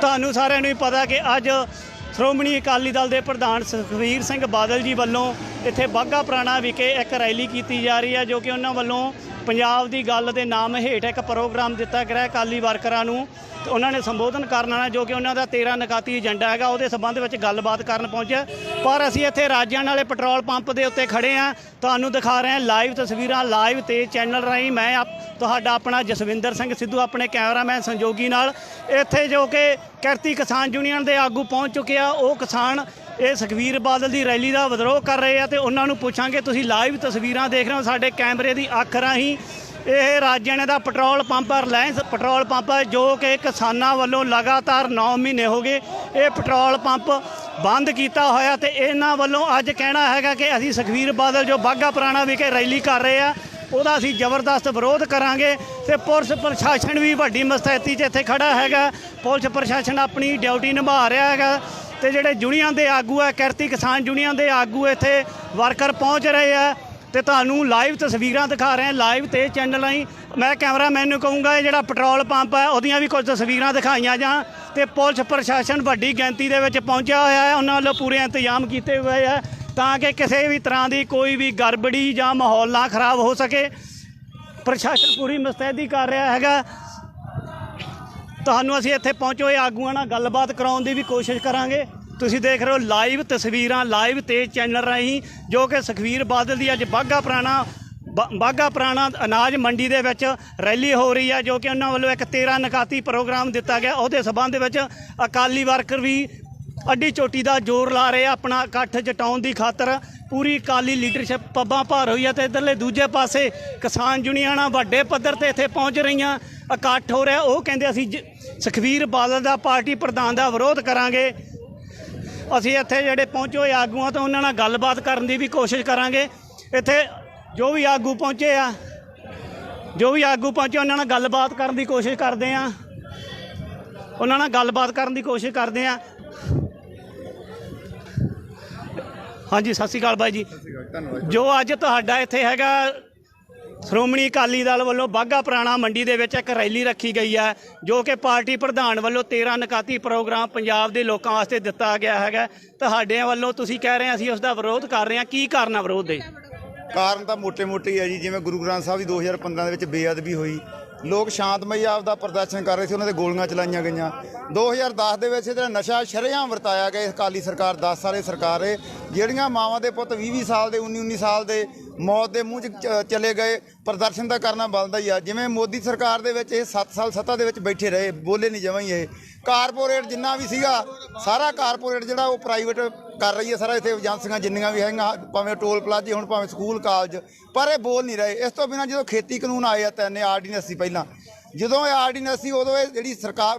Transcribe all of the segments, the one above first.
ਤੁਹਾਨੂੰ ਸਾਰਿਆਂ ਨੂੰ ਹੀ ਪਤਾ ਕਿ ਅੱਜ ਸ਼੍ਰੋਮਣੀ ਅਕਾਲੀ ਦਲ ਦੇ ਪ੍ਰਧਾਨ ਸੁਖਬੀਰ ਸਿੰਘ ਬਾਦਲ ਜੀ ਵੱਲੋਂ ਇੱਥੇ ਬਾਗਾ ਪੁਰਾਣਾ ਵਿਖੇ ਇੱਕ ਰੈਲੀ ਕੀਤੀ ਜਾ ਰਹੀ ਹੈ, ਜੋ ਕਿ ਉਹਨਾਂ ਵੱਲੋਂ ਪੰਜਾਬ ਦੀ ਗੱਲ ਦੇ ਨਾਮ ਹੇਠ ਇੱਕ ਪ੍ਰੋਗਰਾਮ ਦਿੱਤਾ ਗਿਆ ਹੈ ਅਕਾਲੀ ਵਰਕਰਾਂ ਨੂੰ। ਤੇ ਉਹਨਾਂ ਨੇ ਸੰਬੋਧਨ ਕਰਨ ਵਾਲਾ ਜੋ ਕਿ ਉਹਨਾਂ ਦਾ 13 ਨਕਾਤੀ ਏਜੰਡਾ ਹੈਗਾ, ਉਹਦੇ ਸੰਬੰਧ ਵਿੱਚ ਗੱਲਬਾਤ ਕਰਨ ਪਹੁੰਚਿਆ। ਪਰ ਅਸੀਂ ਇੱਥੇ ਰਾਜਿਆਂ ਵਾਲੇ ਪੈਟਰੋਲ ਪੰਪ ਦੇ ਉੱਤੇ ਖੜੇ ਆ ਤੁਹਾਨੂੰ ਦਿਖਾ ਰਹੇ ਹਾਂ ਲਾਈਵ ਤਸਵੀਰਾਂ, ਲਾਈਵ ਤੇ ਚੈਨਲ ਰਾਹੀਂ ਮੈਂ ਆਪ- ਤੁਹਾਡਾ ਆਪਣਾ ਜਸਵਿੰਦਰ ਸਿੰਘ ਸਿੱਧੂ, ਆਪਣੇ ਕੈਮਰਾਮੈਨ ਸੰਜੋਗੀ ਨਾਲ। ਇੱਥੇ ਜੋ ਕਿ ਕਿਰਤੀ ਕਿਸਾਨ ਯੂਨੀਅਨ ਦੇ ਆਗੂ ਪਹੁੰਚ ਚੁੱਕੇ ਆ। ਉਹ ਕਿਸਾਨ ਇਹ ਸੁਖਬੀਰ ਬਾਦਲ ਦੀ ਰੈਲੀ ਦਾ ਵਿਦਰੋਹ ਕਰ ਰਹੇ ਆ ਤੇ ਉਹਨਾਂ ਨੂੰ ਪੁੱਛਾਂਗੇ, ਤੁਸੀਂ ਲਾਈਵ ਤਸਵੀਰਾਂ ਦੇਖ ਰਹੇ ਹੋ ਸਾਡੇ ਕੈਮਰੇ ਦੀ ਅੱਖ ਰਾਹੀਂ। ਇਹ ਰਾਜਿਆਣੇ ਦਾ petrol pump Reliance petrol pump ਹੈ, ਜੋ ਕਿ ਕਿਸਾਨਾਂ ਵੱਲੋਂ ਲਗਾਤਾਰ 9 ਮਹੀਨੇ ਹੋ ਗਏ ਇਹ ਪੈਟਰੋਲ ਪੰਪ ਬੰਦ ਕੀਤਾ ਹੋਇਆ ਤੇ ਇਹਨਾਂ ਵੱਲੋਂ ਅੱਜ ਕਹਿਣਾ ਹੈਗਾ ਕਿ ਅਸੀਂ ਸੁਖਬੀਰ ਬਾਦਲ ਜੋ ਬਾਗਾ ਪੁਰਾਣਾ ਵਿਖੇ ਰੈਲੀ ਕਰ ਰਹੇ ਆ। ਉਹਦਾ ਅਸੀਂ ਜ਼ਬਰਦਸਤ ਵਿਰੋਧ ਕਰਾਂਗੇ ਤੇ ਪੁਲਿਸ ਪ੍ਰਸ਼ਾਸਨ ਵੀ ਵੱਡੀ ਮਸਤੈਤੀ 'ਚ ਇੱਥੇ ਖੜਾ ਹੈਗਾ। ਪੁਲਿਸ ਪ੍ਰਸ਼ਾਸਨ ਆਪਣੀ ਡਿਊਟੀ ਨਿਭਾ ਰਿਹਾ ਹੈਗਾ ਤੇ ਜਿਹੜੇ ਯੂਨੀਅਨ ਦੇ ਆਗੂ ਆ, ਕਿਰਤੀ ਕਿਸਾਨ ਯੂਨੀਅਨ ਦੇ ਆਗੂ ਇੱਥੇ ਵਰਕਰ ਪਹੁੰਚ ਰਹੇ ਆ ਤੇ ਤੁਹਾਨੂੰ ਲਾਈਵ ਤਸਵੀਰਾਂ ਦਿਖਾ ਰਹੇ ਹਾਂ ਲਾਈਵ ਤੇ ਚੈਨਲ ਰਾਹੀਂ ਮੈਂ ਕੈਮਰਾਮੈਨ ਨੂੰ ਕਹੂੰਗਾ ਇਹ ਜਿਹੜਾ ਪੈਟਰੋਲ ਪੰਪ ਹੈ ਉਹਦੀਆਂ ਵੀ ਕੁਝ ਤਸਵੀਰਾਂ ਦਿਖਾਈਆਂ ਜਾਂ ਤੇ ਪੁਲਿਸ ਪ੍ਰਸ਼ਾਸਨ ਵੱਡੀ ਗਿਣਤੀ ਦੇ ਵਿੱਚ ਪਹੁੰਚਿਆ ਹੋਇਆ ਹੈ। ਉਹਨਾਂ ਵੱਲੋਂ ਪੂਰੇ ਇੰਤਜ਼ਾਮ ਕੀਤੇ ਹੋਏ ਆ। ਤਾਂ ਕਿ ਕਿਸੇ ਵੀ ਤਰ੍ਹਾਂ ਦੀ ਕੋਈ ਵੀ ਗੜਬੜੀ ਜਾਂ ਮਾਹੌਲ ਨਾ ਖਰਾਬ ਹੋ ਸਕੇ। ਪ੍ਰਸ਼ਾਸਨ ਪੂਰੀ ਮੁਸਤੈਦੀ ਕਰ ਰਿਹਾ ਹੈਗਾ। ਤੁਹਾਨੂੰ ਅਸੀਂ ਇੱਥੇ ਪਹੁੰਚੇ ਹੋਏ ਆਗੂਆਂ ਨਾਲ ਗੱਲਬਾਤ ਕਰਾਉਣ ਦੀ ਵੀ ਕੋਸ਼ਿਸ਼ ਕਰਾਂਗੇ। ਤੁਸੀਂ ਦੇਖ ਰਹੇ ਹੋ ਲਾਈਵ ਤਸਵੀਰਾਂ, ਲਾਈਵ ਤੇਜ਼ ਚੈਨਲ ਰਾਹੀਂ, ਜੋ ਕਿ ਸੁਖਵੀਰ ਬਾਦਲ ਦੀ ਅੱਜ ਬਾਗਾ ਪੁਰਾਣਾ, ਬ- ਬਾਗਾ ਪੁਰਾਣਾ ਅਨਾਜ ਮੰਡੀ ਦੇ ਵਿੱਚ ਰੈਲੀ ਹੋ ਰਹੀ ਹੈ, ਜੋ ਕਿ ਉਹਨਾਂ ਵੱਲੋਂ ਇੱਕ 13 ਨਕਾਤੀ ਪ੍ਰੋਗਰਾਮ ਦਿੱਤਾ ਗਿਆ। ਉਹਦੇ ਸਬੰਧ ਵਿੱਚ ਅਕਾਲੀ ਵਰਕਰ ਵੀ ਅੱਡੀ ਚੋਟੀ ਦਾ ਜ਼ੋਰ ਲਾ ਰਹੇ ਆ ਆਪਣਾ ਇਕੱਠ ਜਟਾਉਣ ਦੀ ਖਾਤਰ। ਪੂਰੀ ਅਕਾਲੀ ਲੀਡਰਸ਼ਿਪ ਪੱਬਾਂ ਭਾਰ ਹੋਈ ਆ ਤੇ ਇਧਰਲੇ ਦੂਜੇ ਪਾਸੇ ਕਿਸਾਨ ਯੂਨੀਅਨਾਂ ਵੱਡੇ ਪੱਧਰ ਤੇ ਇੱਥੇ ਪਹੁੰਚ ਰਹੀਆਂ, ਇਕੱਠ ਹੋ ਰਿਹਾ। ਉਹ ਕਹਿੰਦੇ ਅਸੀਂ ਜ- ਸੁਖਬੀਰ ਬਾਦਲ ਦਾ ਪਾਰਟੀ ਪ੍ਰਧਾਨ ਦਾ ਵਿਰੋਧ ਕਰਾਂਗੇ। ਅਸੀਂ ਇੱਥੇ ਜਿਹੜੇ ਪਹੁੰਚੇ ਹੋਏ ਆਗੂਆਂ ਤੋਂ ਉਹਨਾਂ ਨਾਲ ਗੱਲਬਾਤ ਕਰਨ ਦੀ ਵੀ ਕੋਸ਼ਿਸ਼ ਕਰਾਂਗੇ। ਇੱਥੇ ਜੋ ਵੀ ਆਗੂ ਪਹੁੰਚੇ ਆ, ਜੋ ਵੀ ਆਗੂ ਪਹੁੰਚੇ, ਉਹਨਾਂ ਨਾਲ ਗੱਲਬਾਤ ਕਰਨ ਦੀ ਕੋਸ਼ਿਸ਼ ਕਰਦੇ ਆ। ਉਹਨਾਂ ਨਾਲ ਗੱਲਬਾਤ ਕਰਨ ਦੀ ਕੋਸ਼ਿਸ਼ ਕਰਦੇ ਆ। ਹਾਂਜੀ ਸਤਿ ਸ਼੍ਰੀ ਅਕਾਲ ਬਾਈ ਜੀ। ਜੋ। ਅੱਜ ਤੁਹਾਡਾ ਇੱਥੇ ਹੈਗਾ ਸ਼੍ਰੋਮਣੀ ਅਕਾਲੀ ਦਲ ਵੱਲੋਂ ਬਾਗਾ ਪੁਰਾਣਾ ਮੰਡੀ ਦੇ ਵਿੱਚ ਇੱਕ ਰੈਲੀ ਰੱਖੀ ਗਈ ਹੈ ਜੋ ਕਿ ਪਾਰਟੀ ਪ੍ਰਧਾਨ ਵੱਲੋਂ 13 ਨਕਾਤੀ ਪ੍ਰੋਗਰਾਮ ਪੰਜਾਬ ਦੇ ਲੋਕਾਂ ਵਾਸਤੇ ਦਿੱਤਾ ਗਿਆ ਹੈਗਾ। ਤੁਹਾਡੇ ਵੱਲੋਂ ਤੁਸੀਂ ਕਹਿ ਰਹੇ ਅਸੀਂ ਉਸ ਦਾ ਵਿਰੋਧ ਕਰ ਰਹੇ ਹਾਂ ਕੀ ਕਾਰਨ ਆ ਵਿਰੋਧ ਦੇ? ਕਾਰਨ ਤਾਂ ਮੋٹے ਮੋਟੇ ਹੀ ਹੈ ਜੀ ਜਿਵੇਂ ਗੁਰੂ ਗ੍ਰੰਥ ਸਾਹਿਬ ਦੀ 2015 ਦੇ ਵਿੱਚ ਬੇਅਦਬੀ ਹੋਈ ਲੋਕ ਸ਼ਾਂਤਮਈ ਆਪਦਾ ਪ੍ਰਦਰਸ਼ਨ ਕਰ ਰਹੇ ਸੀ, ਉਹਨਾਂ ਦੇ ਗੋਲੀਆਂ ਚਲਾਈਆਂ ਗਈਆਂ। 2010 ਦੇ ਵਿੱਚ ਜਿਹੜਾ ਨਸ਼ਾ ਸ਼ਰੇਆਮ ਵਰਤਾਇਆ ਗਿਆ ਅਕਾਲੀ ਸਰਕਾਰ 10 ਸਾਲੇ ਸਰਕਾਰ ਹੈ। ਜਿਹੜੀਆਂ ਮਾਵਾਂ ਦੇ ਪੁੱਤ 20-20 ਸਾਲ ਦੇ 19-19 ਸਾਲ ਦੇ ਮੌਤ ਦੇ ਮੂੰਹ 'ਚ ਚ- ਚਲੇ ਗਏ, ਪ੍ਰਦਰਸ਼ਨ ਦਾ ਕਰਨਾ ਬਣਦਾ ਹੀ ਆ। ਜਿਵੇਂ ਮੋਦੀ ਸਰਕਾਰ ਦੇ ਵਿੱਚ ਇਹ 7 ਸਾਲ ਸੱਤਾ ਦੇ ਵਿੱਚ ਬੈਠੇ ਰਹੇ, ਬੋਲੇ ਨਹੀਂ ਜਮਾਂ ਹੀ ਇਹ। ਕਾਰਪੋਰੇਟ ਜਿੰਨਾ ਵੀ ਸੀਗਾ, ਸਾਰਾ ਕਾਰਪੋਰੇਟ ਜਿਹੜਾ ਉਹ ਪ੍ਰਾਈਵੇਟ ਕਰ ਰਹੀ ਹੈ, ਸਾਰਾ ਇੱਥੇ ਏਜੰਸੀਆਂ ਜਿੰਨੀਆਂ ਵੀ ਹੈਗੀਆਂ, ਭਾਵੇਂ ਟੋਲ ਪਲਾਜ਼ੇ ਹੁਣ ਭਾਵੇਂ ਸਕੂਲ ਕਾਲਜ ਪਰ ਇਹ ਬੋਲ ਨਹੀਂ ਰਹੇ। ਇਸ ਤੋਂ ਬਿਨਾਂ ਜਦੋਂ ਖੇਤੀ ਕਾਨੂੰਨ ਆਏ ਆ ਤਿੰਨ ਆਰਡੀਨੈਂਸ ਸੀ ਪਹਿਲਾਂ। ਜਦੋਂ ਇਹ ਆਰਡੀਨੈਂਸ ਸੀ, ਉਦੋਂ ਇਹ ਜਿਹੜੀ ਸਰਕਾਰ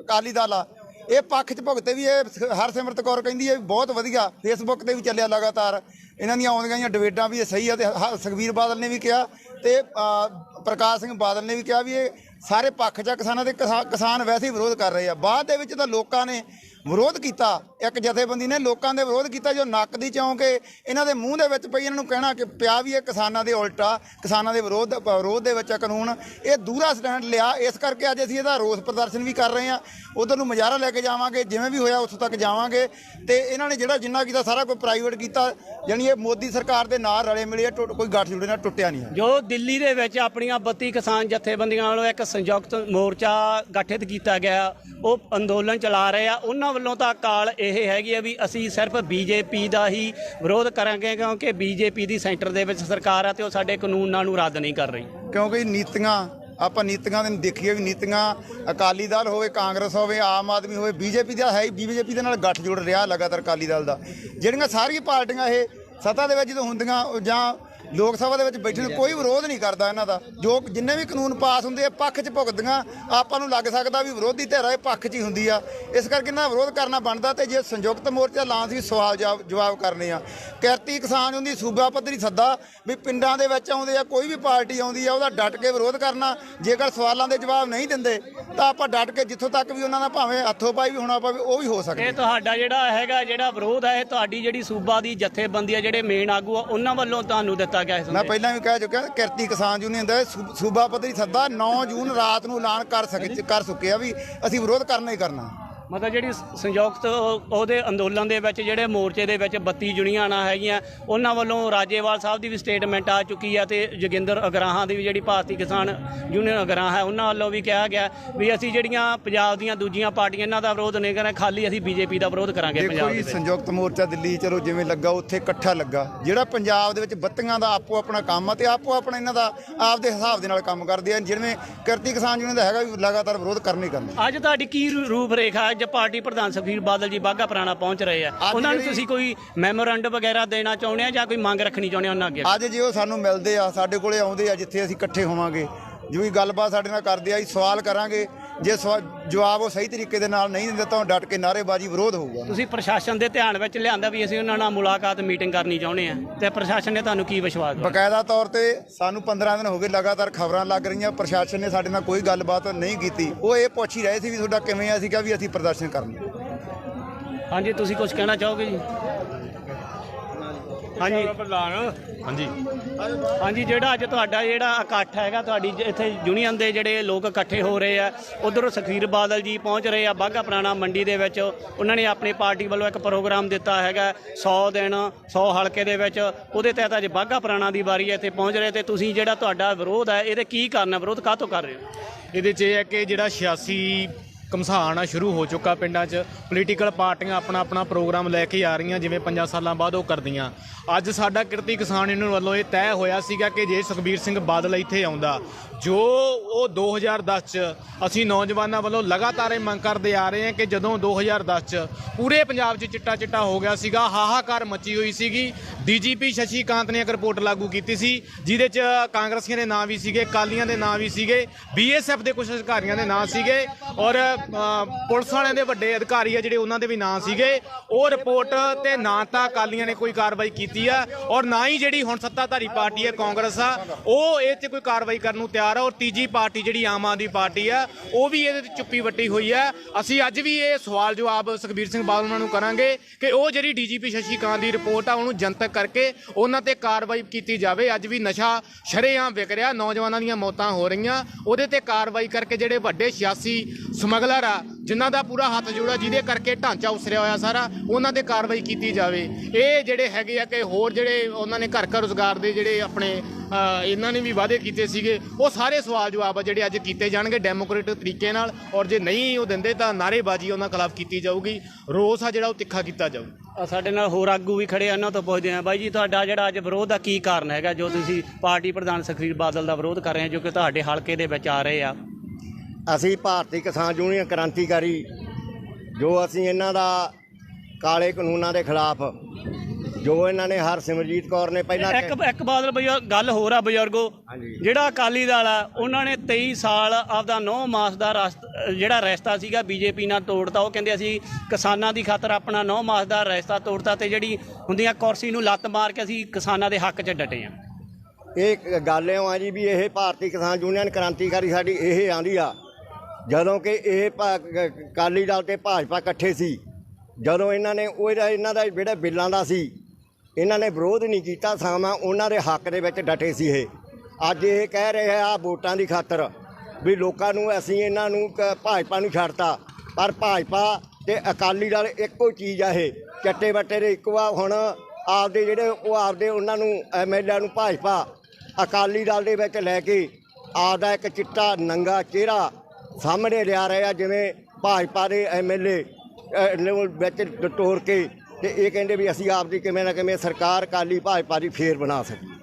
ਅਕਾਲੀ ਦਲ ਆ, ਇਹ ਪੱਖ 'ਚ ਭੁਗਤੇ ਵੀ ਇਹ ਹਰਸਿਮਰਤ ਕੌਰ ਕਹਿੰਦੀ ਹੈ ਵੀ ਬਹੁਤ ਵਧੀਆ ਫੇਸਬੁੱਕ ਤੇ ਵੀ ਚੱਲਿਆ ਲਗਾਤਾਰ। ਇਹਨਾਂ ਦੀਆਂ ਆਉਂਦੀਆਂ ਗਈਆਂ ਡਿਬੇਟਾਂ ਵੀ ਇਹ ਸਹੀ ਆ, ਤੇ ਹ- ਸੁਖਬੀਰ ਬਾਦਲ ਨੇ ਵੀ ਕਿਹਾ, ਤੇ ਪ੍ਰਕਾਸ਼ ਸਿੰਘ ਬਾਦਲ ਨੇ ਵੀ ਕਿਹਾ ਵੀ ਇਹ ਸਾਰੇ ਪੱਖ 'ਚ ਆ ਕਿਸਾਨਾਂ ਦੇ ਕਿਸਾ- ਕਿਸਾਨ ਵੈਸੇ ਹੀ ਵਿਰੋਧ ਕਰ ਰਹੇ ਆ। ਬਾਅਦ ਦੇ ਵਿੱਚ ਤਾਂ ਲੋਕਾਂ ਨੇ ਵਿਰੋਧ ਕੀਤਾ। ਇੱਕ ਜਥੇਬੰਦੀ ਨੇ ਲੋਕਾਂ ਦੇ ਵਿਰੋਧ ਕੀਤਾ, ਜੋ ਨੱਕ ਦੀ ਚੌਂਕ ਇਹਨਾਂ ਦੇ ਮੂੰਹ ਦੇ ਵਿੱਚ ਪਈ ਇਹਨਾਂ ਨੂੰ ਕਹਿਣਾ ਕਿ ਪਿਆ ਵੀ ਇਹ ਕਿਸਾਨਾਂ ਦੇ ਉਲਟਾ, ਕਿਸਾਨਾਂ ਦੇ ਵਿਰੋਧ ਵਿਰੋਧ ਦੇ ਵਿੱਚ ਆ ਕਾਨੂੰਨ। ਇਹ ਦੂਰਾ ਸਟੈਂਡ ਲਿਆ, ਇਸ ਕਰਕੇ ਅੱਜ ਅਸੀਂ ਇਹਦਾ ਰੋਸ ਪ੍ਰਦਰਸ਼ਨ ਵੀ ਕਰ ਰਹੇ ਹਾਂ। ਉਧਰ ਨੂੰ ਮਜ਼ਾਰਾ ਲੈ ਕੇ ਜਾਵਾਂਗੇ, ਜਿਵੇਂ ਵੀ ਹੋਇਆ ਉੱਥੋਂ ਤੱਕ ਜਾਵਾਂਗੇ। ਤੇ ਇਹਨਾਂ ਨੇ ਜਿਹੜਾ ਜਿੰਨਾ ਕੀਤਾ, ਸਾਰਾ ਕੋਈ ਪ੍ਰਾਈਵੇਟ ਕੀਤਾ। ਯਾਨੀ ਇਹ ਮੋਦੀ ਸਰਕਾਰ ਦੇ ਨਾਲ ਰਲੇ ਮਿਲੇ ਟੁੱਟ- ਕੋਈ ਗੱਠ ਜੁੜੇ ਨਾਲ ਟੁੱਟਿਆ ਨਹੀਂ ਜੋ ਦਿੱਲੀ ਦੇ ਵਿੱਚ ਆਪਣੀਆਂ 32 ਕਿਸਾਨ ਜਥੇਬੰਦੀਆਂ ਵੱਲੋਂ ਇੱਕ ਸੰਯੁਕਤ ਮੋਰਚਾ ਗਠਿਤ ਕੀਤਾ ਗਿਆ। ਉਹ ਅੰਦੋਲਨ ਚਲਾ ਰਹੇ ਆ। ਉਹਨਾਂ ਵੱਲੋਂ ਤਾਂ ਕਾਲ ਇਹ ਹੈਗੀ ਆ ਵੀ ਅਸੀਂ ਸਿਰਫ ਬੀਜੇਪੀ ਦਾ ਹੀ ਵਿਰੋਧ ਕਰਾਂਗੇ ਕਿਉਂਕਿ ਬੀਜੇਪੀ ਦੀ ਸੈਂਟਰ ਦੇ ਵਿੱਚ ਸਰਕਾਰ ਆ ਤੇ ਉਹ ਸਾਡੇ ਕਾਨੂੰਨਾਂ ਨੂੰ ਰੱਦ ਨਹੀਂ ਕਰ ਰਹੀ। ਕਿਉਂਕਿ ਨੀਤੀਆਂ, ਆਪਾਂ ਨੀਤੀਆਂ ਦੇ ਦੇਖੀਏ ਵੀ ਨੀਤੀਆਂ ਅਕਾਲੀ ਦਲ ਹੋਵੇ, ਕਾਂਗਰਸ ਹੋਵੇ, ਆਮ ਆਦਮੀ ਹੋਵੇ, ਬੀਜੇਪੀ ਦਾ ਹੈ ਬੀਜੇਪੀ ਦੇ ਨਾਲ ਗੱਠ ਜੁੜ ਰਿਹਾ ਲਗਾਤਾਰ ਅਕਾਲੀ ਦਲ ਦਾ। ਜਿਹੜੀਆਂ ਸਾਰੀਆਂ ਪਾਰਟੀਆਂ ਇਹ ਸੱਤਾ ਦੇ ਵਿੱਚ ਜਦੋਂ ਹੁੰਦੀਆਂ ਜਾਂ ਲੋਕ ਸਭਾ ਦੇ ਵਿੱਚ ਬੈਠੇ ਨੇ ਕੋਈ ਵਿਰੋਧ ਨਹੀਂ ਕਰਦਾ ਇਹਨਾਂ ਦਾ। ਜੋ ਜਿੰਨੇ ਵੀ ਕਾਨੂੰਨ ਪਾਸ ਹੁੰਦੇ ਆ ਪੱਖ 'ਚ ਭੁਗਤਦੀਆਂ ਆਪਾਂ ਨੂੰ ਲੱਗ ਸਕਦਾ ਵੀ ਵਿਰੋਧੀ ਧਿਰ ਇਹ ਪੱਖ 'ਚ ਹੀ ਹੁੰਦੀ ਆ। ਇਸ ਕਰਕੇ ਇਹਨਾਂ ਵਿਰੋਧ ਕਰਨਾ ਬਣਦਾ ਤੇ ਜੇ ਸੰਯੁਕਤ ਮੋਰਚਾ ਲਾਂਸ ਵੀ ਸਵਾਲ ਜਵਾਬ ਜਵਾਬ ਕਰਨੇ ਆ। ਕਿਰਤੀ ਕਿਸਾਨ ਹੁੰਦੀ ਸੂਬਾ ਪੱਧਰੀ ਸੱਦਾ ਵੀ ਪਿੰਡਾਂ ਦੇ ਵਿੱਚ ਆਉਂਦੇ ਆ ਕੋਈ ਵੀ ਪਾਰਟੀ ਆਉਂਦੀ ਆ ਉਹਦਾ ਡਟ ਕੇ ਵਿਰੋਧ ਕਰਨਾ। ਜੇਕਰ ਸਵਾਲਾਂ ਦੇ ਜਵਾਬ ਨਹੀਂ ਦਿੰਦੇ ਤਾਂ ਆਪਾਂ ਡਟ ਕੇ ਜਿੱਥੋਂ ਤੱਕ ਵੀ ਉਹਨਾਂ ਦਾ ਭਾਵੇਂ ਹੱਥੋਂ ਪਾਈ ਵੀ ਹੋਣਾ ਪਵੇ ਉਹ ਵੀ ਹੋ ਸਕਦਾ ਇਹ ਤੁਹਾਡਾ ਜਿਹੜਾ ਹੈਗਾ ਜਿਹੜਾ ਵਿਰੋਧ ਹੈ ਇਹ ਤੁਹਾਡੀ ਜਿਹੜੀ ਸੂਬਾ ਦੀ ਜਥੇਬੰਦੀ ਆ ਜਿਹੜੇ ਮੇਨ ਆਗੂ ਆ ਉਹਨਾਂ ਵੱਲੋਂ ਤੁਹਾਨੂੰ ਦਿੱਤਾ ਗਿਆ ਇਸ ਮੈਂ ਪਹਿਲਾਂ ਵੀ ਕਹਿ ਚੁੱਕਿਆ ਕਿਰਤੀ ਕਿਸਾਨ ਯੂਨੀਅਨ ਦਾ ਸੂ- ਸੂਬਾ ਪੱਧਰੀ ਸੱਦਾ 9 ਜੂਨ ਰਾਤ ਨੂੰ ਐਲਾਨ ਕਰ ਸਕੇ ਕਰ ਚੁੱਕੇ ਆ ਵੀ ਅਸੀਂ ਵਿਰੋਧ ਕਰਨਾ ਹੀ ਕਰਨਾ। ਮਤਲਬ ਜਿਹੜੀ ਸੰਯੁਕਤ ਉਹ- ਉਹਦੇ ਅੰਦੋਲਨ ਦੇ ਵਿੱਚ ਜਿਹੜੇ ਮੋਰਚੇ ਦੇ ਵਿੱਚ 32 ਜੁਨੀਆਂ ਹੈਗੀਆਂ ਉਹਨਾਂ ਵੱਲੋਂ ਰਾਜੇਵਾਲ ਸਾਹਿਬ ਦੀ ਵੀ ਸਟੇਟਮੈਂਟ ਆ ਚੁੱਕੀ ਆ ਤੇ ਜੋਗਿੰਦਰ ਅਗਰਾਹਾਂ ਦੀ ਵੀ ਜਿਹੜੀ ਭਾਰਤੀ ਕਿਸਾਨ ਯੂਨੀਅਨ ਅਗਰਾਹਾਂ ਹੈ ਉਹਨਾਂ ਵੱਲੋਂ ਵੀ ਕਿਹਾ ਗਿਆ ਵੀ ਅਸੀਂ ਜਿਹੜੀਆਂ ਪੰਜਾਬ ਦੀਆਂ ਦੂਜੀਆਂ ਪਾਰਟੀਆਂ ਇਹਨਾਂ ਦਾ ਵਿਰੋਧ ਨਹੀਂ ਕਰਾਂਗੇ ਖਾਲੀ ਅਸੀਂ ਬੀਜੇਪੀ ਦਾ ਵਿਰੋਧ ਕਰਾਂਗੇ ਪੰਜਾਬ ਦੇ ਵਿੱਚ। ਸੰਯੁਕਤ ਮੋਰਚਾ ਦਿੱਲੀ ਚਲੋ ਜਿਵੇਂ ਲੱਗਾ ਉੱਥੇ ਇਕੱਠਾ ਲੱਗਾ। ਜਿਹੜਾ ਪੰਜਾਬ ਦੇ ਵਿੱਚ ਬੱਤੀਆਂ ਦਾ ਆਪੋ ਆਪਣਾ ਕੰਮ ਆ ਤੇ ਆਪੋ ਆਪਣਾ ਇਹਨਾਂ ਦਾ ਆਪਦੇ ਹਿਸਾਬ ਦੇ ਨਾਲ ਕੰਮ ਕਰਦੇ ਆ ਜਿਵੇਂ ਕਿਰਤੀ ਕਿਸਾਨ ਯੂਨੀਅਨ ਦਾ ਹੈਗਾ ਵੀ ਲਗਾਤਾਰ ਵਿਰੋਧ ਕਰਨਾ ਕਰਨਾ। ਅੱਜ ਤੁਹਾਡੀ ਕੀ ਰੂਪ ਰੇਖਾ ਅੱਜ ਪਾਰਟੀ ਪ੍ਰਧਾਨ ਸੁਖਬੀਰ ਬਾਦਲ ਜੀ ਬਾਗਾ ਪੁਰਾਣਾ ਪਹੁੰਚ ਰਹੇ ਆ। ਉਹਨਾਂ ਨੂੰ ਤੁਸੀਂ ਕੋਈ ਮੈਮੋਰੰਡਮ ਵਗੈਰਾ ਦੇਣਾ ਚਾਹੁੰਦੇ ਆ ਜਾਂ ਕੋਈ ਮੰਗ ਰੱਖਣੀ ਚਾਹੁੰਦੇ ਆ ਉਹਨਾਂ ਅੱਗੇ? ਅੱਜ ਜੇ ਉਹ ਸਾਨੂੰ ਮਿਲਦੇ ਆ ਸਾਡੇ ਕੋਲੇ ਆਉਂਦੇ ਆ ਜਿੱਥੇ ਅਸੀਂ ਇਕੱਠੇ ਹੋਵਾਂਗੇ। ਜੋ ਵੀ ਗੱਲਬਾਤ ਸਾਡੇ ਨਾਲ ਕਰਦੇ ਆ ਅਸੀਂ ਸਵਾਲ ਕਰਾਂਗੇ। ਜੇ ਸਵਾ- ਜਵਾਬ ਉਹ ਸਹੀ ਤਰੀਕੇ ਦੇ ਨਾਲ ਨਹੀਂ ਦਿੰਦੇ ਤਾਂ ਡਟ ਕੇ ਨਾਅਰੇਬਾਜ਼ੀ ਵਿਰੋਧ ਹੋਊਗਾ। ਤੁਸੀਂ ਪ੍ਰਸ਼ਾਸਨ ਦੇ ਧਿਆਨ ਵਿੱਚ ਲਿਆਂਦਾ ਵੀ ਅਸੀਂ ਉਹਨਾਂ ਨਾਲ ਮੁਲਾਕਾਤ ਮੀਟਿੰਗ ਕਰਨੀ ਚਾਹੁੰਦੇ ਆ ਤੇ ਪ੍ਰਸ਼ਾਸਨ ਨੇ ਤੁਹਾਨੂੰ ਕੀ ਵਿਸ਼ਵਾਸ ਦਿਵਾਇਆ ਬਕਾਇਦਾ ਤੌਰ ਤੇ ਸਾਨੂੰ 15 ਦਿਨ ਹੋ ਗਏ ਲਗਾਤਾਰ ਖਬਰਾਂ ਲੱਗ ਰਹੀਆਂ ਪ੍ਰਸ਼ਾਸਨ ਨੇ ਸਾਡੇ ਨਾਲ ਕੋਈ ਗੱਲਬਾਤ ਨਹੀਂ ਕੀਤੀ। ਉਹ ਇਹ ਪੁੱਛ ਹੀ ਰਹੇ ਸੀ ਵੀ ਤੁਹਾਡਾ ਕਿਵੇਂ ਆ? ਕਿਹਾ ਵੀ ਅਸੀਂ ਪ੍ਰਦਰਸ਼ਨ ਕਰਨਾ। ਹਾਂਜੀ ਤੁਸੀਂ ਕੁਝ ਕਹਿਣਾ ਚਾਹੋਗੇ ਜੀ? ਹਾਂਜੀ। ਹਾਂਜੀ। ਹਾਂਜੀ ਜਿਹੜਾ ਅੱਜ ਤੁਹਾਡਾ ਜਿਹੜਾ ਇਕੱਠ ਹੈਗਾ ਤੁਹਾਡੀ ਜ- ਇੱਥੇ ਯੂਨੀਅਨ ਦੇ ਜਿਹੜੇ ਲੋਕ ਇਕੱਠੇ ਹੋ ਰਹੇ ਆ ਉਧਰ ਸੁਖਬੀਰ ਬਾਦਲ ਜੀ ਪਹੁੰਚ ਰਹੇ ਆ ਬਾਗਾ ਪੁਰਾਣਾ ਮੰਡੀ ਦੇ ਵਿੱਚ। ਉਹਨਾਂ ਨੇ ਆਪਣੀ ਪਾਰਟੀ ਵੱਲੋਂ ਇੱਕ ਪ੍ਰੋਗਰਾਮ ਦਿੱਤਾ ਹੈਗਾ 100 ਦਿਨ 100 ਹਲਕੇ ਦੇ ਵਿੱਚ। ਉਹਦੇ ਤਹਿਤ ਅੱਜ ਬਾਗਾ ਪੁਰਾਣਾ ਦੀ ਵਾਰੀ ਹੈ ਇੱਥੇ ਪਹੁੰਚ ਰਹੇ ਤੇ ਤੁਸੀਂ ਜਿਹੜਾ ਤੁਹਾਡਾ ਵਿਰੋਧ ਹੈ ਇਹਦੇ ਕੀ ਕਾਰਨ ਹੈ? ਵਿਰੋਧ ਕਾਹਤੋਂ ਕਰ ਰਹੇ ਹੋ? ਇਹਦੇ 'ਚ ਇਹ ਹੈ ਕਿ ਜਿਹੜਾ 86 ਕਮਸਾਨ ਆ ਸ਼ੁਰੂ ਹੋ ਚੁੱਕਾ ਪਿੰਡਾਂ 'ਚ। ਪੋਲੀਟੀਕਲ ਪਾਰਟੀਆਂ ਆਪਣਾ ਆਪਣਾ ਪ੍ਰੋਗਰਾਮ ਲੈ ਕੇ ਆ ਰਹੀਆਂ, ਜਿਵੇਂ 5 ਸਾਲਾਂ ਬਾਅਦ ਉਹ ਕਰਦੀਆਂ। ਅੱਜ ਸਾਡਾ ਕਿਰਤੀ ਕਿਸਾਨ ਯੂਨੀਅਨ ਵੱਲੋਂ ਇਹ ਤੈਅ ਹੋਇਆ ਸੀਗਾ ਕਿ ਜੇ ਸੁਖਬੀਰ ਸਿੰਘ ਬਾਦਲ ਇੱਥੇ ਆਉਂਦਾ ਜੋ ਉਹ 2010 'ਚ ਅਸੀਂ ਨੌਜਵਾਨਾਂ ਵੱਲੋਂ ਲਗਾਤਾਰ ਇਹ ਮੰਗ ਕਰਦੇ ਆ ਰਹੇ ਹਾਂ ਕਿ ਜਦੋਂ 2010 'ਚ ਪੂਰੇ ਪੰਜਾਬ 'ਚ ਚਿੱਟਾ ਚਿੱਟਾ ਹੋ ਗਿਆ ਸੀਗਾ, ਹਾਹਾਕਾਰ ਮਚੀ ਹੋਈ ਸੀਗੀ, ਡੀਜੀਪੀ ਸ਼ਸ਼ੀ ਕਾਂਤ ਨੇ ਇੱਕ ਰਿਪੋਰਟ ਲਾਗੂ ਕੀਤੀ ਸੀ, ਜਿਹਦੇ 'ਚ ਕਾਂਗਰਸੀਆਂ ਦੇ ਨਾਂ ਵੀ ਸੀਗੇ ਕਾਲੀਆਂ ਦੇ ਨਾਂ ਵੀ ਸੀਗੇ ਬੀਐਸਐਫ ਦੇ ਕੁਝ ਅਧਿਕਾਰੀਆਂ ਦੇ ਨਾਂ ਸੀਗੇ ਔਰ ਪੁਲਿਸ ਵਾਲਿਆਂ ਦੇ ਵੱਡੇ ਅਧਿਕਾਰੀ ਆ ਜਿਹੜੇ ਉਹਨਾਂ ਦੇ ਵੀ ਨਾਂ ਸੀਗੇ, ਉਹ ਰਿਪੋਰਟ ਤੇ ਨਾ ਤਾਂ ਅਕਾਲੀਆਂ ਨੇ ਕੋਈ ਕਾਰਵਾਈ ਕੀਤੀ ਆ ਔਰ ਨਾ ਹੀ ਜਿਹੜੀ ਹੁਣ ਸੱਤਾਧਾਰੀ ਪਾਰਟੀ ਹੈ ਕਾਂਗਰਸ ਆ, ਉਹ ਇਹ 'ਤੇ ਕੋਈ ਕਾਰਵਾਈ ਕਰਨ ਨੂੰ ਤਿਆਰ ਆ, ਔਰ ਤੀਜੀ ਪਾਰਟੀ ਜਿਹੜੀ ਆਮ ਆਦਮੀ ਪਾਰਟੀ ਆ, ਉਹ ਵੀ ਇਹਦੇ ਤੇ ਚੁੱਪੀ ਵੱਟੀ ਹੋਈ ਆ। ਅਸੀਂ ਅੱਜ ਵੀ ਇਹ ਸਵਾਲ ਜਵਾਬ ਸੁਖਬੀਰ ਸਿੰਘ ਬਾਦਲ ਉਹਨਾਂ ਨੂੰ ਕਰਾਂਗੇ ਕਿ ਉਹ ਜਿਹੜੀ ਡੀਜੀਪੀ ਸ਼ਸ਼ੀ ਕਾਂਤ ਦੀ ਰਿਪੋਰਟ ਆ, ਉਹਨੂੰ ਜਨਤਕ ਕਰਕੇ ਉਹਨਾਂ ਤੇ ਕਾਰਵਾਈ ਕੀਤੀ ਜਾਵੇ। ਅੱਜ ਵੀ ਨਸ਼ਾ ਸ਼ਰੇਆਮ ਵਿਕ ਰਿਹਾ, ਨੌਜਵਾਨਾਂ ਦੀਆਂ ਮੌਤਾਂ ਹੋ ਰਹੀਆਂ। ਉਹਦੇ ਤੇ ਕਾਰਵਾਈ ਕਰਕੇ ਜਿਹੜੇ ਵੱਡੇ 86 ਸਮਗਲਰ ਆ, ਜਿਨ੍ਹਾਂ ਦਾ ਪੂਰਾ ਹੱਥ ਜੋੜਾ, ਜਿਹਦੇ ਕਰਕੇ ਢਾਂਚਾ ਉਸਰਿਆ ਹੋਇਆ ਸਾਰਾ, ਉਹਨਾਂ ਤੇ ਕਾਰਵਾਈ ਕੀਤੀ ਜਾਵੇ। ਇਹ ਜਿਹੜੇ ਹੈਗੇ ਆ ਕਿ ਹੋਰ ਜਿਹੜੇ ਉਹਨਾਂ ਨੇ ਘਰ ਘਰ ਰੋਜ਼ਗਾਰ ਦੇ ਜਿਹੜੇ ਆਪਣੇ ਇਹਨਾਂ ਨੇ ਵੀ ਵਾਅਦੇ ਕੀਤੇ ਸੀਗੇ। ਉਹ ਸਾਰੇ ਸਵਾਲ ਜਵਾਬ ਆ ਜਿਹੜੇ ਅੱਜ ਕੀਤੇ ਜਾਣਗੇ ਡੈਮੋਕ੍ਰੇਟਿਕ ਤਰੀਕੇ ਨਾਲ। ਔਰ ਜੇ ਨਹੀਂ ਉਹ ਦਿੰਦੇ ਤਾਂ ਨਾਅਰੇਬਾਜ਼ੀ ਉਹਨਾਂ ਖਿਲਾਫ ਕੀਤੀ ਜਾਊਗੀ। ਰੋਸ ਆ ਜਿਹੜਾ ਉਹ ਤਿੱਖਾ ਕੀਤਾ ਜਾਊ। ਆ ਸਾਡੇ ਨਾਲ ਹੋਰ ਆਗੂ ਵੀ ਖੜੇ ਆ ਉਹਨਾਂ ਤੋਂ ਪੁੱਛਦੇ ਆ। ਬਾਈ ਜੀ ਤੁਹਾਡਾ ਜਿਹੜਾ ਅੱਜ ਵਿਰੋਧ ਦਾ ਕੀ ਕਾਰਨ ਹੈਗਾ ਜੋ ਤੁਸੀਂ ਪਾਰਟੀ ਪ੍ਰਧਾਨ ਸੁਖਬੀਰ ਬਾਦਲ ਦਾ ਵਿਰੋਧ ਕਰ ਰਹੇ ਹੋ ਜੋ ਕਿ ਤੁਹਾਡੇ ਹਲਕੇ ਦੇ ਵਿੱਚ ਆ ਰਹੇ ਆ? ਅਸੀਂ ਭਾਰਤੀ ਕਿਸਾਨ ਯੂਨੀਅਨ ਕ੍ਰਾਂਤੀਕਾਰੀ ਜੋ ਅਸੀਂ ਇਹਨਾਂ ਦਾ ਕਾਲੇ ਕਾਨੂੰਨਾਂ ਦੇ ਖਿਲਾਫ ਜੋ ਇਹਨਾਂ ਨੇ ਹਰ ਸਿਮਰਜੀਤ ਕੌਰ ਨੇ ਪਹਿਲਾਂ ਇੱਕ ਇੱਕ ਬਾਦਲ ਬਜ਼ੁਰਗ ਗੱਲ ਹੋਰ ਆ ਬਜ਼ੁਰਗੋ। ਜਿਹੜਾ ਅਕਾਲੀ ਦਲ ਆ ਉਹਨਾਂ ਨੇ 23 ਸਾਲ ਆਪਦਾ 9 ਮਾਸ ਦਾ ਰਸਤ ਜਿਹੜਾ ਰਸਤਾ ਸੀਗਾ ਬੀਜੇਪੀ ਨਾਲ ਤੋੜਤਾ ਉਹ ਕਹਿੰਦੇ ਅਸੀਂ ਕਿਸਾਨਾਂ ਦੀ ਖਾਤਰ ਆਪਣਾ 9 ਮਾਸ ਦਾ ਰਸਤਾ ਤੋੜਤਾ ਤੇ ਜਿਹੜੀ ਹੁੰਦੀਆਂ ਕੁਰਸੀ ਨੂੰ ਲੱਤ ਮਾਰ ਕੇ ਅਸੀਂ ਕਿਸਾਨਾਂ ਦੇ ਹੱਕ 'ਚ ਡਟੇ ਆ। ਇਹ ਗੱਲ ਇਉਂ ਆ ਜੀ ਵੀ ਇਹ ਭਾਰਤੀ ਕਿਸਾਨ ਯੂਨੀਅਨ ਕ੍ਰਾਂਤੀਕਾਰੀ ਸਾਡੀ ਇਹ ਆਂਦੀ ਆ। ਜਦੋਂ ਕਿ ਇਹ ਅਕਾਲੀ ਦਲ ਤੇ ਭਾਜਪਾ ਇਕੱਠੇ ਸੀ। ਜਦੋਂ ਇਹਨਾਂ ਨੇ ਉਹ ਇਹਦਾ- ਇਹਨਾਂ ਦਾ ਜਿਹੜਾ ਬਿੱਲਾਂ ਦਾ ਸੀ ਇਹਨਾਂ ਨੇ ਵਿਰੋਧ ਨਹੀਂ ਕੀਤਾ ਸਮਾਂ ਉਹਨਾਂ ਦੇ ਹੱਕ ਦੇ ਵਿੱਚ ਡਟੇ ਸੀ ਇਹ। ਅੱਜ ਇਹ ਕਹਿ ਰਹੇ ਆ ਵੋਟਾਂ ਦੀ ਖਾਤਰ ਵੀ ਲੋਕਾਂ ਨੂੰ ਅਸੀਂ ਇਹਨਾਂ ਨੂੰ ਕ- ਭਾਜਪਾ ਨੂੰ ਛੱਡਤਾ, ਪਰ ਭਾਜਪਾ ਤੇ ਅਕਾਲੀ ਦਲ ਇੱਕੋ ਚੀਜ਼ ਆ ਇਹ। ਚੱਟੇ ਬੱਟੇ ਦੇ ਇੱਕੋ ਆ, ਹੁਣ ਆਪਦੇ ਜਿਹੜੇ ਉਹ ਆਪਦੇ ਉਹਨਾਂ ਨੂੰ ਐਮਐਲਏ ਨੂੰ ਭਾਜਪਾ ਅਕਾਲੀ ਦਲ ਦੇ ਵਿੱਚ ਲੈ ਕੇ ਆਪਦਾ ਇੱਕ ਚਿੱਟਾ ਨੰਗਾ ਚਿਹਰਾ ਸਾਹਮਣੇ ਲਿਆ ਰਹੇ ਆ, ਜਿਵੇਂ ਭਾਜਪਾ ਦੇ ਐਮਐਲਏ ਨੂੰ ਵਿੱਚ ਟੋਰ ਕੇ ਤੇ ਇਹ ਕਹਿੰਦੇ ਵੀ ਅਸੀਂ ਆਪ ਦੀ ਕਿਵੇਂ ਨਾ ਕਿਵੇਂ ਸਰਕਾਰ ਅਕਾਲੀ ਭਾਜਪਾ ਦੀ ਫੇਰ ਬਣਾ ਸਕੀਏ।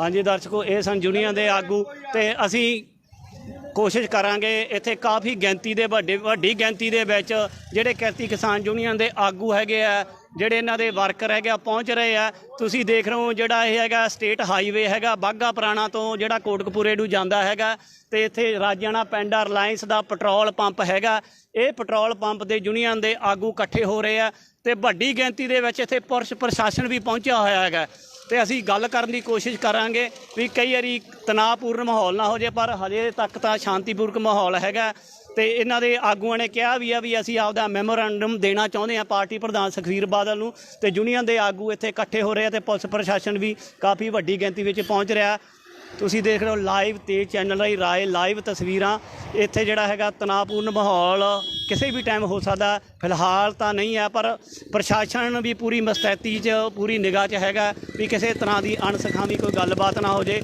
ਹਾਂਜੀ ਦਰਸ਼ਕੋ, ਇਹ ਸਨ ਜੁਨੀਅਰ ਦੇ ਆਗੂ ਤੇ ਅਸੀਂ ਕੋਸ਼ਿਸ਼ ਕਰਾਂਗੇ ਇੱਥੇ ਕਾਫੀ ਗਿਣਤੀ ਦੇ ਵੱਡੇ, ਵੱਡੀ ਗਿਣਤੀ ਦੇ ਵਿੱਚ ਜਿਹੜੇ ਕਿਰਤੀ ਕਿਸਾਨ ਯੂਨੀਅਨ ਦੇ ਆਗੂ ਹੈਗੇ ਆ, ਜਿਹੜੇ ਇਹਨਾਂ ਦੇ ਵਰਕਰ ਹੈਗੇ ਆ, ਪਹੁੰਚ ਰਹੇ ਆ। ਤੁਸੀਂ ਦੇਖ ਰਹੇ ਹੋ ਜਿਹੜਾ ਇਹ ਹੈਗਾ ਸਟੇਟ ਹਾਈਵੇ ਹੈਗਾ ਬਾਗਾ ਪੁਰਾਣਾ ਤੋਂ ਜਿਹੜਾ ਕੋਟਕਪੂਰੇ ਨੂੰ ਜਾਂਦਾ ਹੈਗਾ ਤੇ ਇੱਥੇ ਰਾਜਾਣਾ ਪੈਂਡਾ ਰਿਲਾਇੰਸ ਦਾ ਪੈਟਰੋਲ ਪੰਪ ਹੈਗਾ। ਇਹ ਪੈਟਰੋਲ ਪੰਪ ਦੇ ਯੂਨੀਅਨ ਦੇ ਆਗੂ ਇਕੱਠੇ ਹੋ ਰਹੇ ਆ। ਤੇ ਵੱਡੀ ਗਿਣਤੀ ਦੇ ਵਿੱਚ ਇੱਥੇ ਪੁਲਿਸ ਪ੍ਰਸ਼ਾਸਨ ਵੀ ਪਹੁੰਚਿਆ ਹੋਇਆ ਹੈਗਾ। ਤੇ ਅਸੀਂ ਗੱਲ ਕਰਨ ਦੀ ਕੋਸ਼ਿਸ਼ ਕਰਾਂਗੇ ਵੀ ਕਈ ਵਾਰੀ ਤਣਾਅਪੂਰਨ ਮਾਹੌਲ ਨਾ ਹੋ ਜੇ ਪਰ ਹਜੇ ਤੱਕ ਤਾਂ ਸ਼ਾਂਤੀਪੂਰਕ ਮਾਹੌਲ ਹੈਗਾ। ਤੇ ਇਹਨਾਂ ਦੇ ਆਗੂਆਂ ਨੇ ਕਿਹਾ ਵੀ ਆ ਵੀ ਅਸੀਂ ਆਪਦਾ ਮੈਮੋਰੈਂਡਮ ਦੇਣਾ ਚਾਹੁੰਦੇ ਆ ਪਾਰਟੀ ਪ੍ਰਧਾਨ ਸੁਖਵੀਰ ਬਾਦਲ ਨੂੰ। ਤੇ ਯੂਨੀਅਨ ਦੇ ਆਗੂ ਇੱਥੇ ਇਕੱਠੇ ਹੋ ਰਹੇ ਆ ਤੇ ਪੁਲਿਸ ਪ੍ਰਸ਼ਾਸਨ ਵੀ ਕਾਫੀ ਵੱਡੀ ਗਿਣਤੀ ਵਿੱਚ ਪਹੁੰਚ ਰਿਹਾ। ਤੁਸੀਂ ਦੇਖ ਰਹੇ ਹੋ ਲਾਈਵ ਤੇ ਚੈਨਲ ਰਾਹੀਂ ਰਾਏ ਲਾਈਵ ਤਸਵੀਰਾਂ। ਇੱਥੇ ਜਿਹੜਾ ਹੈਗਾ ਤਣਾਅਪੂਰਨ ਮਾਹੌਲ, ਕਿਸੇ ਵੀ ਟਾਈਮ ਹੋ ਸਕਦਾ ਫਿਲਹਾਲ ਤਾਂ ਨਹੀਂ ਹੈ, ਪਰ ਪ੍ਰਸ਼ਾਸਨ ਵੀ ਪੂਰੀ ਮਸਤੈਤੀ 'ਚ, ਪੂਰੀ ਨਿਗਾਹ 'ਚ ਹੈਗਾ ਵੀ ਕਿਸੇ ਤਰ੍ਹਾਂ ਦੀ ਅਣਸਖਾਵੀ ਕੋਈ ਗੱਲਬਾਤ ਨਾ ਹੋ ਜੇ।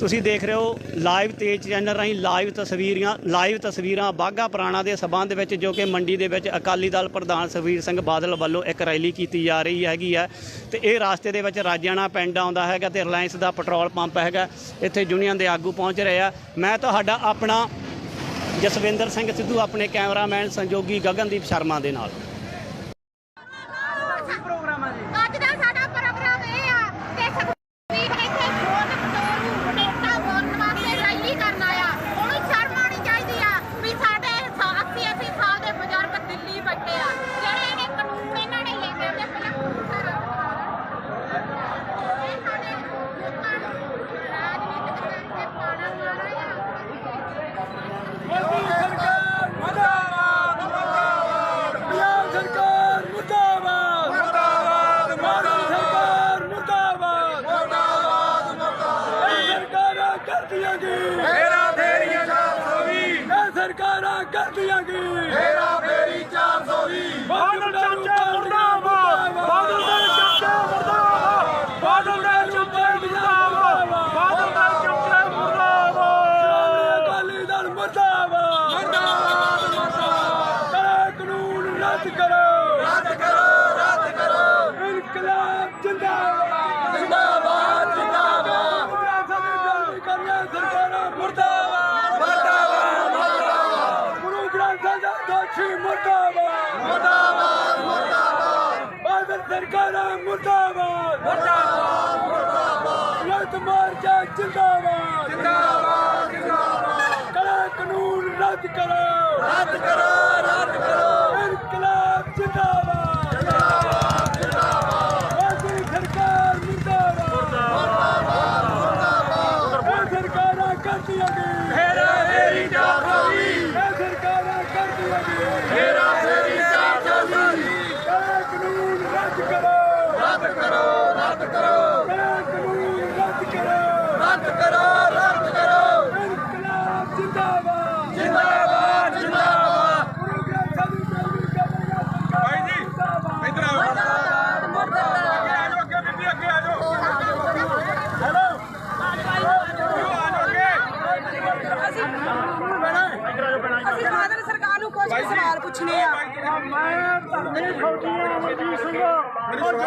ਤੁਸੀਂ ਦੇਖ ਰਹੇ ਹੋ ਲਾਈਵ ਤੇਜ ਚੈਨਲ ਰਾਹੀਂ ਲਾਈਵ ਤਸਵੀਰਾਂ ਲਾਈਵ ਤਸਵੀਰਾਂ ਬਾਗਾ ਪੁਰਾਣਾ ਦੇ ਸਬੰਧ ਵਿੱਚ ਜੋ ਕਿ ਮੰਡੀ ਦੇ ਵਿੱਚ ਅਕਾਲੀ ਦਲ ਪ੍ਰਧਾਨ ਸੁਖਬੀਰ ਸਿੰਘ ਬਾਦਲ ਵੱਲੋਂ ਇੱਕ ਰੈਲੀ ਕੀਤੀ ਜਾ ਰਹੀ ਹੈਗੀ ਹੈ ਤੇ ਇਹ ਰਾਸਤੇ ਦੇ ਵਿੱਚ ਰਾਜਿਆਣਾ ਪਿੰਡ ਆਉਂਦਾ ਹੈਗਾ ਤੇ ਰਿਲਾਇੰਸ ਦਾ ਪੈਟਰੋਲ ਪੰਪ ਹੈਗਾ। ਇੱਥੇ ਯੂਨੀਅਨ ਦੇ ਆਗੂ ਪਹੁੰਚ ਰਹੇ ਆ। ਮੈਂ ਤੁਹਾਡਾ ਆਪਣਾ ਜਸਵਿੰਦਰ ਸਿੰਘ ਸਿੱਧੂ, ਆਪਣੇ ਕੈਮਰਾਮੈਨ ਸੰਜੋਗੀ ਗਗਨਦੀਪ ਸ਼ਰਮਾ ਦੇ ਨਾਲ ਅੱਜ ਦਾ ਸਾਡਾ ਪ੍ਰੋਗਰਾਮ ਇਹ ਆ ਕਿ ਸੁਖਬੀਰ ਇੱਥੇ ਵੋਟ ਬਤੌਰੂ ਨੇਤਾ ਵੋਟ ਵਾਸਤੇ ਰੈਲੀ ਕਰਨ ਆਇਆ ਉਹਨੂੰ ਸ਼ਰਮ ਆਉਣੀ ਚਾਹੀਦੀ ਆ ਵੀ ਸਾਡੇ 80 80 ਸਾਲ ਦੇ ਬਜ਼ੁਰਗ ਦਿੱਲੀ ਬੈਠੇ ਆ ਜਿਹੜੇ ਇਹਨੇ ਕਾਨੂੰਨ ਇਹਨਾਂ ਨੇ ਲੈ ਕੇ ਆਉਂਦੇ ਪਹਿਲਾਂ ਕਾਨੂੰਨ ਦਾ ਰੱਦ ਕਰਾ ਇਹ ਸਾਡੇ ਲੋਕਾਂ ਨੂੰ ਰਾਜਨੀਤਿਕ ਤੌਰ ਤੇ ਪਾਣਾ ਮਾਰਾ ਆ ਪੰਜਾਬ ਸਰਕਾਰ ਮੁਰਦਾਬਾਦ ਮੁਰਦਾਬਾਦ ਮੁਰਦਾਬਾਦ ਸਰਕਾਰ ਮੁਰਦਾਬਾਦ ਮੁਰਦਾਬਾਦ ਮੁਰਦਾਬਾਦ ਸਰਕਾਰਾਂ ਕਰਦੀਆਂ ਕੀ ਫੇਰਾ ਫੇਰੀ 420 ਇਹ ਸਰਕਾਰਾਂ ਕਰਦੀਆਂ ਕੀ ਫੇਰਾ ਫੇਰੀ 420 ਬਾਦਲ ਚਾਚਾ ਮੁਰਦਾਬਾਦ ਬਾਦਲ ਦੇ ਚਾਚਾ ਮੁਰਦਾਬਾਦ ਬਾਦਲ ਦੇ ਚਾਚਾ ਮੁਰਦਾਬਾਦ ਬਾਦਲ ਦੇ ਚਾਚਾ ਮੁਰਦਾਬਾਦ ਅਕਾਲੀ ਦਲ ਮੁਰਦਾਬਾਦ ਮੁਰਦਾਬਾਦ ਮੁਰਦਾਬਾਦ ਕਰਾ ਕਾਨੂੰਨ ਰੱਦ ਕਰੋ ਰੱਦ ਕਰੋ ਰੱਦ ਕਰੋ ਇਨਕਲਾਬ ਜਿੰਦਾਬਾਦ ਜਿੰਦਾਬਾਦ ਜਿੰਦਾਬਾਦ ਕਰੀਏ ਸਰਕਾਰਾਂ ਮੁਰਦਾਬਾਦ ਮੁਰਦਾਬਾਦ ਮੁਰਦਾਬਾਦ ਗੁਰੂ ਗ੍ਰੰਥ ਸਾਹਿਬ ਦਾ ਦੋਸ਼ੀ ਮੁਰਦਾਬਾਦ ਮੁਰਦਾਬਾਦ ਮੁਰਦਾਬਾਦ ਬਾਦਲ ਸਰਕਾਰਾਂ ਮੁਰਦਾਬਾਦ। ਮੁਰਦਾਬਾਦ ਮੁਰਦਾਬਾਦ। ਲੜਤ ਮੋਰਚਾ ਜਿੰਦਾਬਾਦ। ਜਿੰਦਾਬਾਦ ਜਿੰਦਾਬਾਦ। ਕਰਾ ਕਾਨੂੰਨ ਰੱਦ ਕਰੋ। ਰੱਦ ਕਰੋ। Out the club!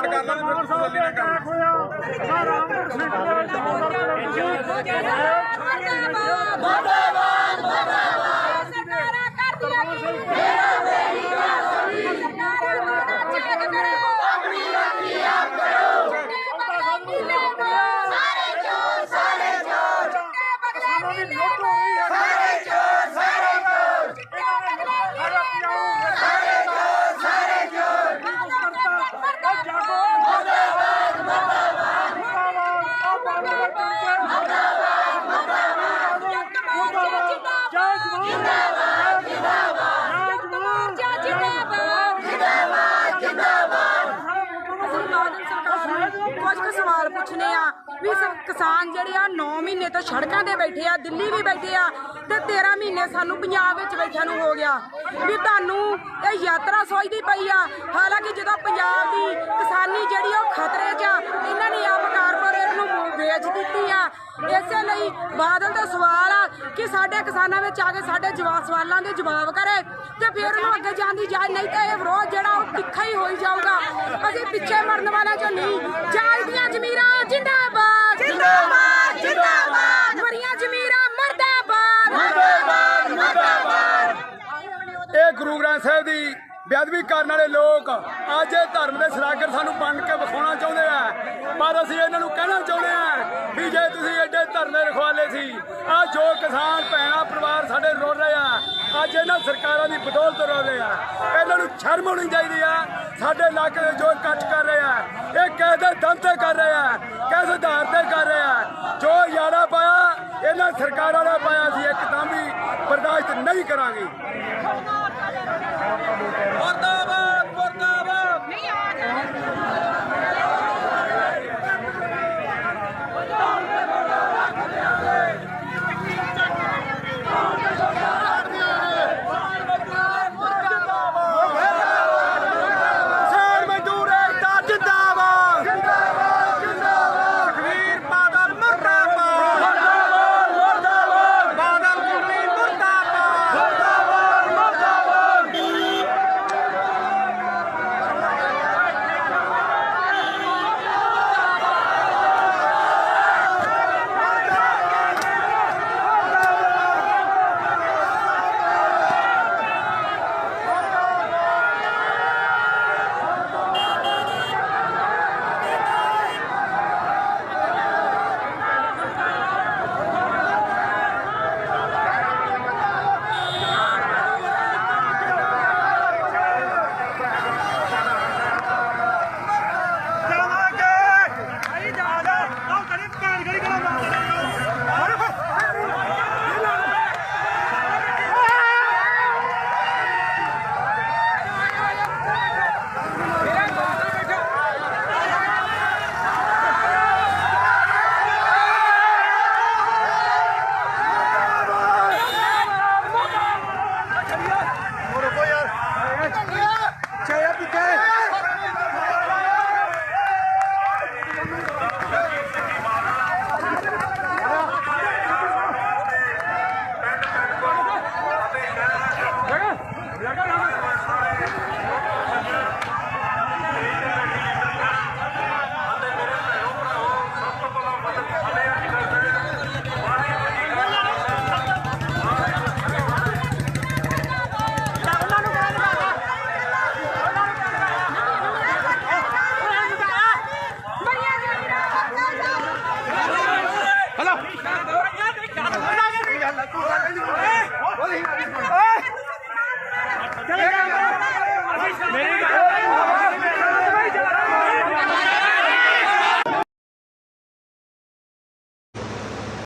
ਕਰ ਲੈਣ ਫਿਰ ਤੁਸੀਂ ਗੱਲ ਨਾ ਕਰੋ ਮੈਂ ਰਾਮਪੁਰ ਸਿੰਘ ਦੇ ਮੁਰਦਾਬਾਦ ਮੁਰਦਾਬਾਦ ਮੁਰਦਾਬਾਦ ਸਰਕਾਰਾਂ ਕਰਦੀਆਂ ਕੀ ਮੇਰਾ ਬੇਰੀ ਸਰਕਾਰਾਂ ਮਾਣਾ ਚੈੱਕ ਕਰੋ ਆਪਣੀ ਰੱਖੀ ਆਪ ਕਰੋ ਸਾਰੇ ਚੋਰ ਸਾਰੇ ਚੋਰ ਚਿੱਟੇ ਬਗਲੇ ਨੀਲੇ ਸਾਰੇ ਚੋਰ ਸਾਰੇ ਚੋਰ ਚਿੱਟੇ ਬਗਲੇ ਨੀਲੇ ਸਾਰੇ ਚੋਰ ਸਾਰੇ ਚੋਰ ਮੁਰਦਾਬਾਦ ਮੁਰਦਾਬਾਦ ਮੁਰਦਾਬਾਦ ਕੁਝ ਕੁ ਸਵਾਲ ਪੁੱਛਨੇ ਆ ਵੀ ਸ- ਕਿਸਾਨ ਜਿਹੜੇ ਆ 9 ਮਹੀਨੇ ਤੋਂ ਸੜਕਾਂ ਤੇ ਬੈਠੇ ਆ, ਦਿੱਲੀ ਵੀ ਬੈਠੇ ਆ ਤੇ 13 ਮਹੀਨੇ ਸਾਨੂੰ ਪੰਜਾਬ ਵਿੱਚ ਬੈਠਿਆਂ ਨੂੰ ਹੋ ਗਿਆ। ਵੀ ਤੁਹਾਨੂੰ ਇਹ ਯਾਤਰਾ ਸੋਚਦੀ ਪਈ ਆ। ਹਾਲਾਂਕਿ ਜਦੋਂ ਪੰਜਾਬ ਦੀ ਕਿਸਾਨੀ ਜਿਹੜੀ ਉਹ ਖਤਰੇ 'ਚ ਆ, ਇਹਨਾਂ ਨੇ ਆਪ ਕਾਰਪੋਰੇਟ ਨੂੰ ਵੇਚ ਦਿੱਤੀ ਆ। ਇਸੇ ਲਈ ਬਾਦਲ ਦਾ ਸਵਾਲ ਆ ਕਿ ਸਾਡੇ ਕਿਸਾਨਾਂ ਵਿੱਚ ਆ ਕੇ ਸਾਡੇ ਜਵਾਬ ਸਵਾਲਾਂ ਦੇ ਜਵਾਬ ਕਰੇ ਤੇ ਫਿਰ ਉਹਨੂੰ ਅੱਗੇ ਜਾਣ ਦੀ ਇਜਾਜ਼ਤ ਨਹੀਂ ਤਾਂ ਇਹ ਵਿਰੋਧ ਜਿਹੜਾ ਉਹ ਤਿੱਖਾ ਹੀ ਹੋਈ ਜਾਊਗਾ। ਅਸੀਂ ਪਿੱਛੇ ਮਰਨ ਵਾਲਾ ਚੋਂ ਨਹੀਂ। ਜਾਲ ਦੀਆਂ ਜ਼ਮੀਰਾਂ, ਜਿੰਦਾਬਾਦ! ਜਿੰਦਾਬਾਦ ਜਿੰਦਾਬਾਦ। ਮਰੀਆਂ ਜ਼ਮੀਰਾਂ ਮਰਦਾਬਾਦ। ਮਰਦਾਬਾਦ ਮਰਦਾਬਾਦ। ਇਹ ਗੁਰੂ ਗ੍ਰੰਥ ਸਾਹਿਬ ਦੀ ਬੇਅਦਬੀ ਕਰਨ ਵਾਲੇ ਲੋਕ ਅੱਜ ਇਹ ਧਰਮ ਦੇ ਸਲਾਗਰ ਸਾਨੂੰ ਬਣ ਕੇ ਵਿਖਾਉਣਾ ਚਾਹੁੰਦੇ ਆ। ਪਰ ਅਸੀਂ ਇਹਨਾਂ ਨੂੰ ਕਹਿਣਾ ਚਾਹੁੰਦੇ ਆ ਵੀ ਜੇ ਤੁਸੀਂ ਐਡੇ ਧਰਨੇ ਰਖਵਾਲੇ ਸੀ ਆ ਜੋ ਕਿਸਾਨ ਭੈਣਾ ਪਰਿਵਾਰ ਸਾਡੇ ਰੋ ਰਹੇ ਆ ਅੱਜ ਇਹਨਾਂ ਸਰਕਾਰਾਂ ਦੀ ਬਦੌਲਤ ਰੋ ਰਹੇ ਆ। ਇਹਨਾਂ ਨੂੰ ਸ਼ਰਮ ਹੋਣੀ ਚਾਹੀਦੀ ਆ। ਸਾਡੇ ਇਲਾਕੇ ਦੇ ਜੋ ਇਕੱਠ ਕਰ ਰਹੇ ਆ। ਇਹ ਕਿਸੇ ਦਮ ਤੇ ਕਰ ਰਹੇ ਆ। ਕਿਸ ਆਧਾਰ ਤੇ ਕਰ ਰਹੇ ਆ। ਜੋ ਯਾਰਾ ਪਾਇਆ, ਇਹਨਾਂ ਸਰਕਾਰਾਂ ਨੇ ਪਾਇਆ ਸੀ ਇੱਕਦਮ ਵੀ ਬਰਦਾਸ਼ਤ ਨਹੀਂ ਕਰਾਂਗੇ।